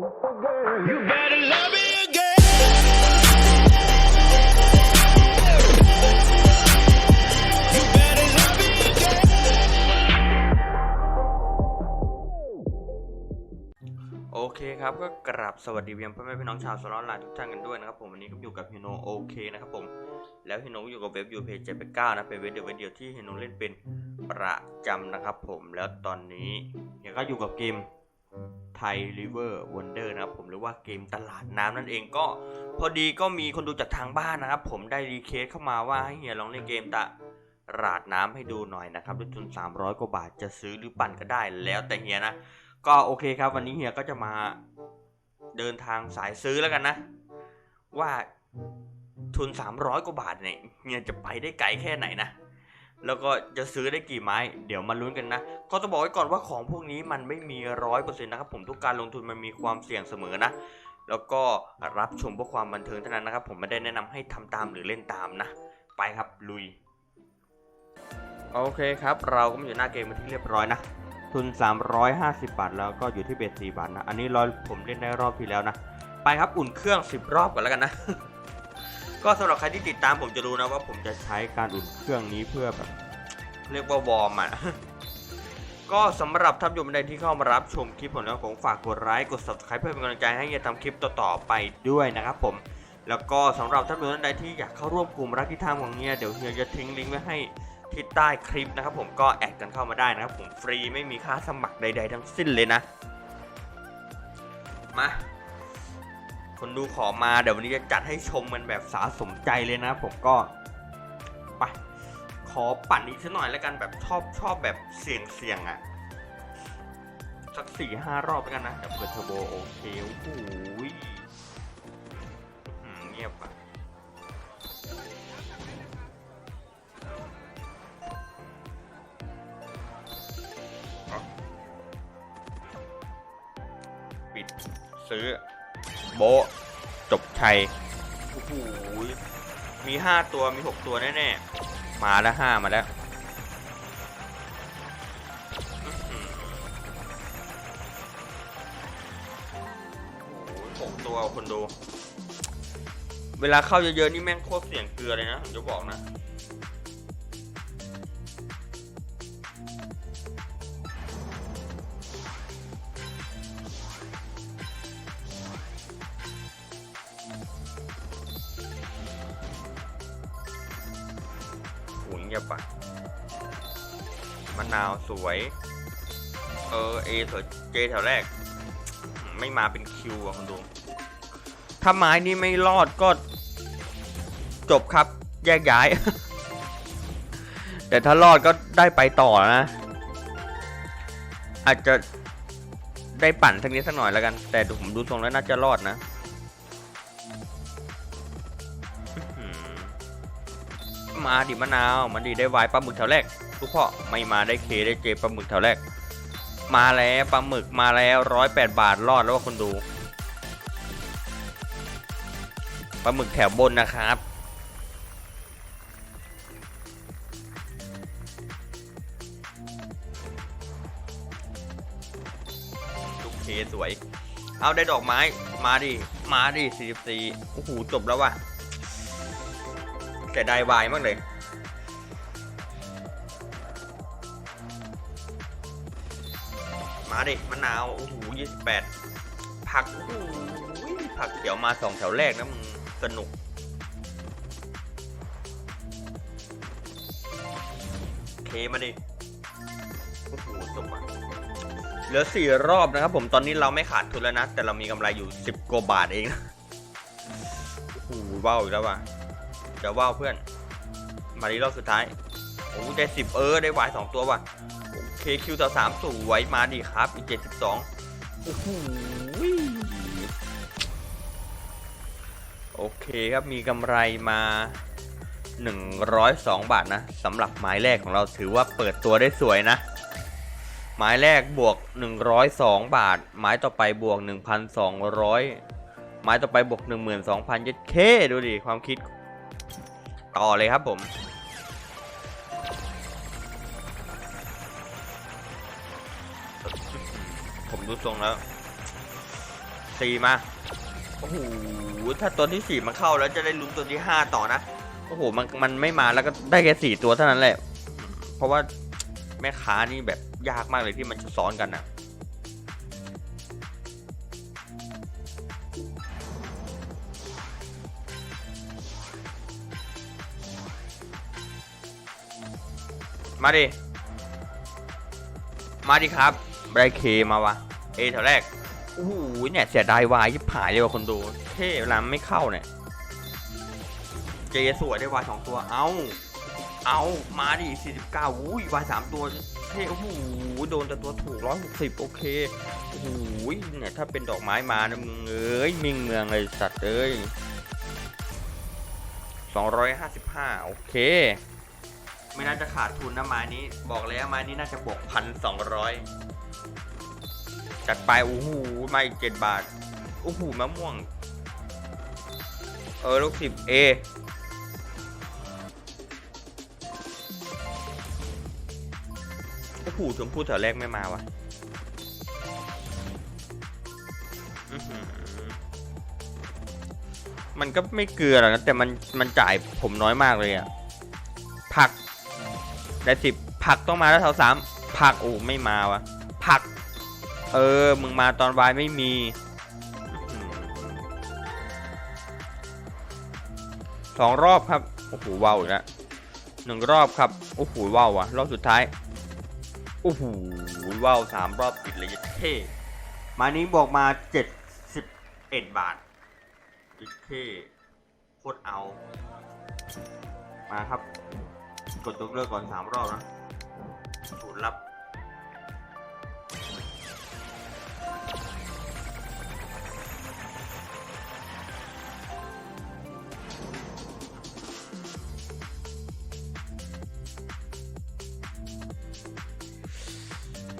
โอเคครับก็กราบสวัสดีเพียงพ่อแม่พี่น้องชาวสลอนไลน์ทุกท่านกันด้วยนะครับผมวันนี้ก็อยู่กับฮิโนโอเคนะครับผมแล้วฮิโนอยู่กับเว็บยูเพจเจ็ดเก้านะเป็นเว็บเดียวเว็บเดียวที่ฮิโนเล่นเป็นประจำนะครับผมแล้วตอนนี้เฮียก็อยู่กับเกม ไทยริเวอร์วันเดอร์นะครับผมหรือว่าเกมตลาดน้ำนั่นเองก็พอดีก็มีคนดูจากทางบ้านนะครับ ผมได้รีเควสเข้ามาว่าให้เฮียลองเล่นเกมตลาดน้ำให้ดูหน่อยนะครับด้วยทุน 300 กว่าบาทจะซื้อหรือปั่นก็ได้แล้วแต่เฮียนะ ก็โอเคครับ วันนี้เฮียก็จะมาเดินทางสายซื้อแล้วกันนะ ว่าทุน 300 กว่าบาทเนี่ยเฮียจะไปได้ไกลแค่ไหนนะ แล้วก็จะซื้อได้กี่ไม้ เดี๋ยวมาลุ้นกันนะก็ต้องบอกไว้ก่อนว่าของพวกนี้มันไม่มีร้อยเปอร์เซ็นต์นะครับผมทุกการลงทุนมันมีความเสี่ยงเสมอนะ แล้วก็รับชมเพื่อความบันเทิงเท่านั้นนะครับ ผมไม่ได้แนะนำให้ทำตามหรือเล่นตามนะ ไปครับลุย โอเคครับ เราก็มาอยู่หน้าเกมเป็นที่เรียบร้อยนะ ทุน 350 บาท แล้วก็อยู่ที่เบส4บาทนะ อันนี้รอยผมเล่นได้รอบที่แล้วนะ ไปครับอุ่นเครื่อง 10 รอบก่อนแล้วกันนะ ก็สำหรับใครที่ติดตามผมจะรู้นะว่าผมจะใช้การอุ่นเครื่องนี้เพื่อแบบเรียกว่าวอร์มอะก็สำหรับท่านผู้ชมใดที่เข้ามารับชมคลิปผมแล้วผมฝากกดไลค์กด subscribe เพื่อเป็นกำลังใจให้เฮียทำคลิปต่อๆไปด้วยนะครับผม แล้วก็สำหรับท่านผู้ชมใดที่อยากเข้าร่วมกลุ่มรักที่ทางของเฮียเดี๋ยวเฮียจะทิ้งลิงก์ไว้ให้ที่ใต้คลิปนะครับผมก็แอดกันเข้ามาได้นะครับผมฟรีไม่มีค่าสมัครใด ๆ ทั้งสิ้นเลยนะ มา คนดูขอมาเดี๋ยววันนี้จะจัดให้ชมมันแบบสาสมใจเลยนะ ผมก็ไปขอปั่นอีกสักหน่อยแล้วกันแบบชอบชอบแบบเสี่ยงเสี่ยงอะ่ะสักสี่ห้ารอบแล้วกันนะเดี๋ยวเปิดเทอร์โบโอเคโอ้โหยเงียบอะปิดซื้อ โบะจบชัยโอ้โหมีห้าตัวมีหกตัวแน่ๆ มาแล้วห้ามาแล้วหกตัวคนดู เวลาเข้าเยอะๆ นี่แม่งโคตรเสี่ยงเกลือเลยนะ ผมจะบอกนะ เงียบปะมะนาวสวย เออเอสวยเจแถวแรก ไม่มาเป็นคิวอะคุณดู ถ้าไม้นี่ไม่รอดก็ จบครับ แยกย้าย แต่ถ้ารอดก็ได้ไปต่อนะ อาจจะได้ปั่นสักนิดสักหน่อยแล้วกัน แต่ผมดูทรงแล้วน่าจะรอดนะ มาดิมะนาว มันดีได้วายปลาหมึกแถวแรกทุกพ่อไม่มาได้เคได้เจปลาหมึกแถวแรก มาแล้วปลาหมึกมาแล้วร้อยแปดบาทรอดแล้วว่าคนดูปลาหมึกแถวบนนะครับลูกเคสวย เอาได้ดอกไม้ มาดิ มาดิ 44 โอ้โห จบแล้วว่ะ แต่ได้วายมากเลย มาดิมะนาวโอ้โหยี่สิบแปดผักโอ้โหผักเขียวมาสองแถวแรกนะมึงสนุกเคมาดิโอ้โหจบอะเหลือสี่รอบนะครับผมตอนนี้เราไม่ขาดทุนแล้วนะ แต่เรามีกำไรอยู่สิบกว่าบาทเองนะโอ้โหว้าวอีกแล้วว่ะ จะว่าวเพื่อน มาดีรอบสุดท้าย โอ้ได้สิบเออ ได้วายสองตัวว่ะ โอเคคิวต่อสามสวยมาดีครับ อีกเจ็ดสิบสองโอ้โหโอเคครับมีกำไรมา 102 บาทนะสำหรับไม้แรกของเราถือว่าเปิดตัวได้สวยนะ ไม้แรกบวก 102 บาท ไม้ต่อไปบวก 1,200 ไม้ต่อไปบวก 12,000ยัดเคดูดิความคิด ต่อเลยครับผม ผมดูทรงแล้วสี่มา โอ้โห ถ้าตัวที่สี่มันเข้าแล้วจะได้ลุ้นตัวที่ห้าต่อนะ โอ้โห มันมันไม่มาแล้วก็ได้แค่สี่ตัวเท่านั้นแหละ เพราะว่าแม่ค้านี่แบบยากมากเลยที่มันจะซ้อนกันนะ มาดิ มาดิครับได้เคมาวะ เอแถวแรกโอ้โหเนี่ยเสียดายวายยิบหายเลยว่ะคนดู เท่ลาไม่เข้าเนี่ย เจสวยได้วายสองตัว เอาเอามาดิ49อุ้ยวายสามตัวเท่โอ้โหโดนแต่ตัวถูก160โอเคโอ้โหเนี่ยถ้าเป็นดอกไม้มานะมึงเอ้ยมิงเมืองเลยสัตว์เอ้ย255โอเค ไม่น่าจะขาดทุนนะไม้นี้ บอกแล้วไม้นี้น่าจะบวกพันสองร้อยจัดไปโอ้โหมาอีกเจ็ดบาทโอ้โหมะม่วง เออลูกสิบเอโอ้โหชมพู่แถวแรกไม่มาวะมันก็ไม่เกลือหรอกนะแต่มันมันจ่ายผมน้อยมากเลยอะผัก ได้สิบผักต้องมาแล้วแถวสามผักโอ้ไม่มาวะผัก เออ มึงมาตอนวายไม่มีสองรอบครับ โอ้โหว้าวอีกแล้วหนึ่งรอบครับ โอ้โหว้าวอะรอบสุดท้าย โอ้โหว้าวสามรอบติดเลยเท่มานี้บอกมาเจ็ดสิบเอ็ดบาทเท่โคตรเอา มาครับ กดยกเลิกก่อนสามรอบนะสูตรลับ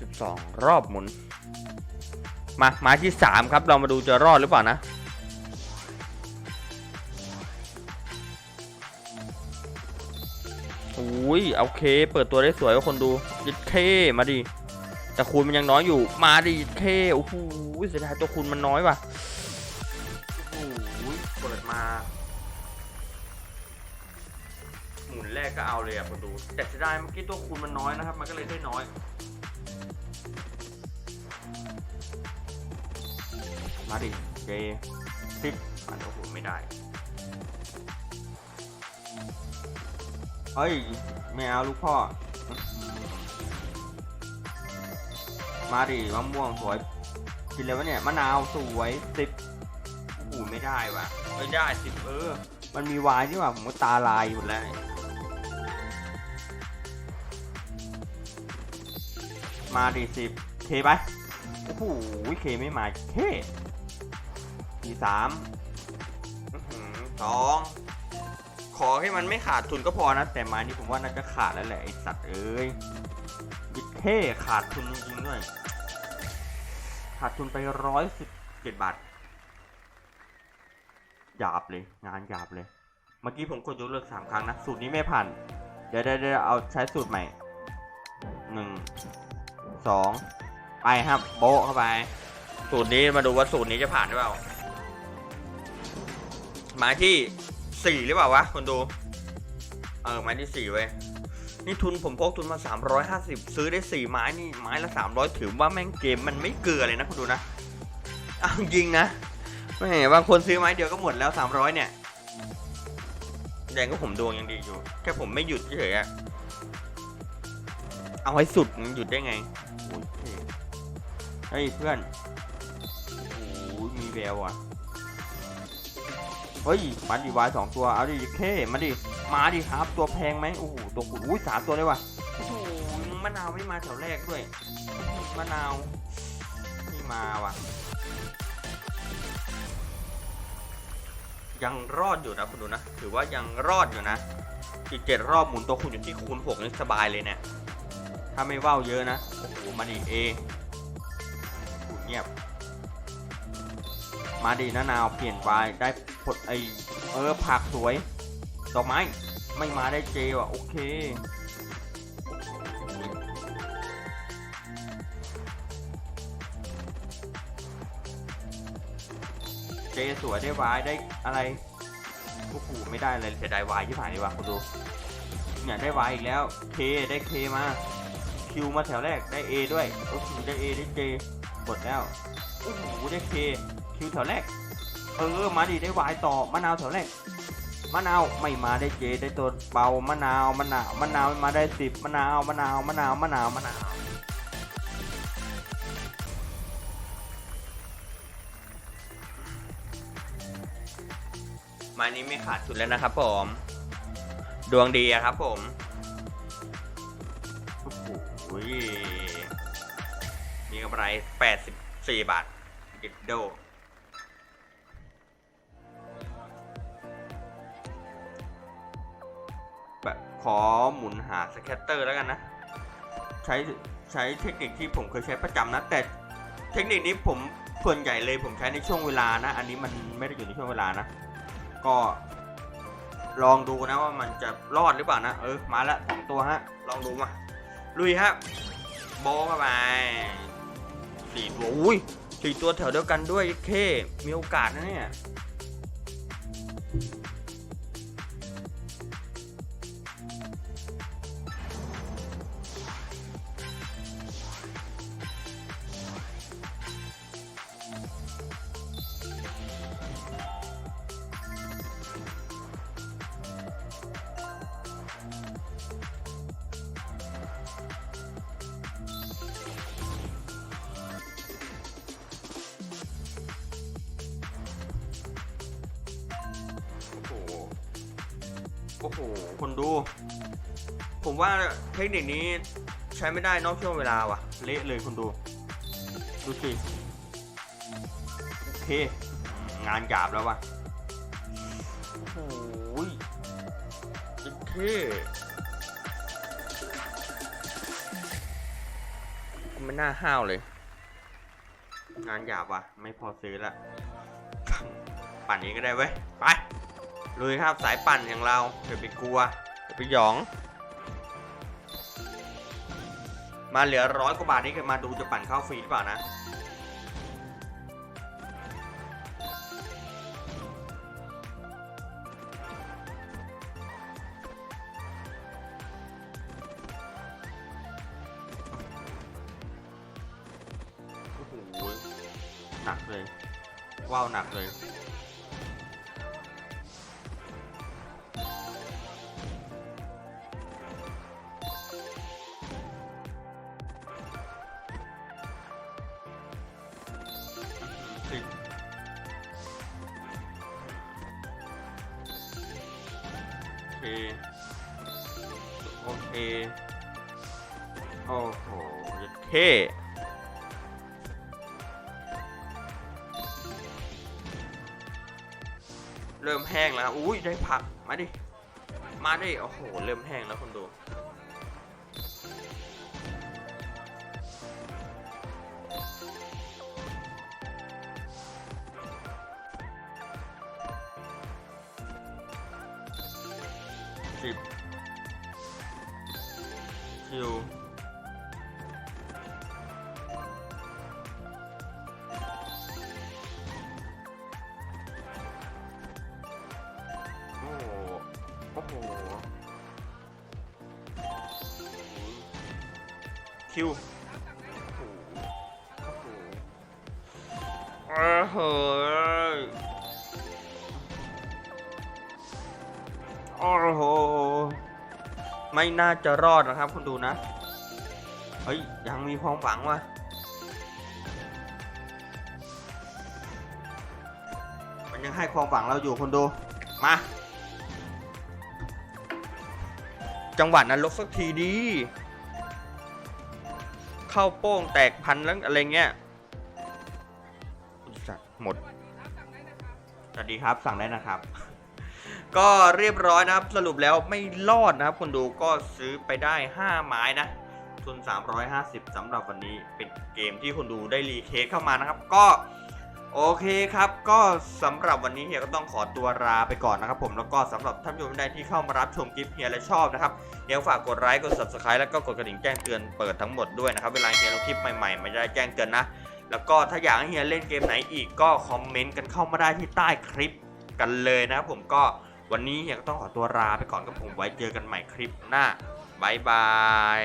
สิบสองรอบหมุน มา มาที่สามครับ เรามาดูจะรอดหรือเปล่านะ โอเค เปิดตัวได้สวยว่าคนดูยิดเคมาดิแต่คูณมันยังน้อยอยู่ มาดิยิดเคโอ้โหเสียดายตัวคูณมันน้อยว่ะโอ้โหเปิดมา หมุนแรกก็เอาเลยอะคนดู แต่เสียดายเมื่อกี้ตัวคูณมันน้อยนะครับ มันก็เลยได้น้อยมาดิเจสิบอันโอ้โหไม่ได้ เฮ้ยไม่เอาลูกพ่อ มาดิมะม่วงสวยกินเลยวะเนี่ยมะนาวสวยสิบโอ้โหไม่ได้ว่ะไม่ได้สิบเออ มันมีวายนี่ว่าผมก็ตาลายหมดแล้วมาดิสิบเคไปโอ้โหเคไม่มาเคทีสามสอง อให้มันไม่ขาดทุนก็พอนะ แต่ไม้นี้ผมว่าน่าจะขาดแล้วแหละไอสัตว์เอ้ยยิดเท่ขาดทุนจริงๆด้วย ขาดทุนไปร้อยสิบเจ็ดบาทหยาบเลย งานหยาบเลย เมื่อกี้ผมกดยกเลิกสามครั้งนะ สูตรนี้ไม่ผ่าน เดี๋ยวเดี๋ยวเอาใช้สูตรใหม่หนึ่งสองไปครับ โบะเข้าไป สูตรนี้มาดูว่าสูตรนี้จะผ่านหรือเปล่าหมายที่ สี่หรือเปล่าวะคนดู เออหมายที่สี่เว้ยนี่ทุนผมพกทุนมา 350 ซื้อได้ 4 ไม้นี่ไม้ละ 300 ถือว่าแม่งเกมมันไม่เกลือเลยนะคุณดูนะเอาจริงนะแม่บางคนซื้อไม้เดียวก็หมดแล้ว 300 เนี่ยแดงก็ผมดวงยังดีอยู่ แค่ผมไม่หยุดเฉยอะเอาให้สุดหยุดได้ไงโอ้ยเฮ้ยเพื่อนโอ้โหมีแววอะ เฮ้ยมาดิวายสองตัว เอาดิเคมาดิ มาดิครับ ตัวแพงไหมโอ้โห ตัวขุดอุ้ยสามตัวเลยว่ะโอ้โหมะนาวไม่มาแถวแรกด้วย มะนาวไม่มาว่ะ ยังรอดอยู่นะคุณดูนะ ถือว่ายังรอดอยู่นะ อีกเจ็ดรอบหมุนตัวคุณอยู่ที่คูณหกนี่สบายเลยเนี่ย ถ้าไม่ว่าวเยอะนะ โอ้โห มาดิเอเงียบ มาดีนะนาวเปลี่ยนไปได้ผลไอเออผักสวยดอกไม้ไม่มาได้เจว่ะโอเคเจสวยได้วายได้อะไรโอ้โหไม่ได้เลยเสียดายวายที่ผ่านดีกว่าคุณดูเนี่ยได้วายอีกแล้วเคได้เคมาคิวมาแถวแรกได้ A ด้วยโอ้โหได้ A ได้ J หมดแล้วโอ้โหได้เคคิวแถวแรก เออมาดิได้วายต่อมะนาวแถวแรกมะนาวไม่มาได้ J ได้ตัวเบามะนาวมะนาวมะนาวมาได้สิบมะนาวมะนาวมะนาวมะนาวมะนาวมานี้ไม่ขาดทุนแล้วนะครับผม ดวงดีอะครับผมโอ้โหมีกำไร84 บาทกิดโด ขอหมุนหาสแคตเตอร์แล้วกันนะ ใช้ใช้เทคนิคที่ผมเคยใช้ประจำนะ แต่เทคนิคนี้ผมส่วนใหญ่เลยผมใช้ในช่วงเวลานะ อันนี้มันไม่ได้อยู่ในช่วงเวลานะ ก็ลองดูนะว่ามันจะรอดหรือเปล่านะ เออ มาล้วสองตัวฮะ ลองดูมา ลุยฮะโบเข้าไปสี่ตัวอุ้ยสี่ตัวแถวเดียวกันด้วยเคมีโอกาสนะเนี่ย โอ้โห คนดู ผมว่าเทคนิคนี้ใช้ไม่ได้นอกช่วงเวลาว่ะ เละเลยคนดู ดูสิโอเค งานหยาบแล้วว่ะ โอ้โหโอเคไม่น่าห้าวเลย งานหยาบว่ะ ไม่พอซื้อละ ปั่นนี้ก็ได้เว้ย ไป ลุยครับสายปั่นอย่างเราอย่าไปกลัวอย่าไปหยอง มาเหลือร้อยกว่าบาทนี่คือมาดูจะปั่นเข้าฟรีหรือเปล่านะหนักเลยว้าวหนักเลย เคโอเคโอ้โหเท่เริ่มแห้งแล้ว อุ้ยได้ผัก มาดิ มาดิ โอ้โห เริ่มแห้งแล้วคนดู โอ้โห คิวโอ้โหโอ้โหโอ้โห ไม่น่าจะรอดนะครับคุณดูนะ เฮ้ย ยังมีความหวังว่ะมันยังให้ความหวังเราอยู่คุณดู มา จังหวะนั้นลบสักทีดี เข้าโป้งแตกพันแล้วอะไรเงี้ยสัตว์หมด สวัสดีครับสั่งได้นะครับ ก็เรียบร้อยนะครับ สรุปแล้วไม่รอดนะครับคนดูก็ซื้อไปได้ 5 ไม้นะทุน 350สำหรับวันนี้เป็นเกมที่คนดูได้รีเคสเข้ามานะครับ ก็ โอเคครับ ก็สำหรับวันนี้เฮียก็ต้องขอตัวลาไปก่อนนะครับผมแล้วก็สำหรับท่านผู้ชมใดที่เข้ามารับชมคลิปเฮียและชอบนะครับเฮียฝากกดไลค์กด subscribe แล้วก็กดกระดิ่งแจ้งเตือนเปิดทั้งหมดด้วยนะครับเวลาเฮียลงคลิปใหม่ๆมันจะได้แจ้งเตือนนะ แล้วก็ถ้าอยากให้เฮียเล่นเกมไหนอีกก็คอมเมนต์กันเข้ามาได้ที่ใต้คลิปกันเลยนะครับผมก็วันนี้เฮียก็ต้องขอตัวลาไปก่อนกับผมไว้เจอกันใหม่คลิปหน้าบายบาย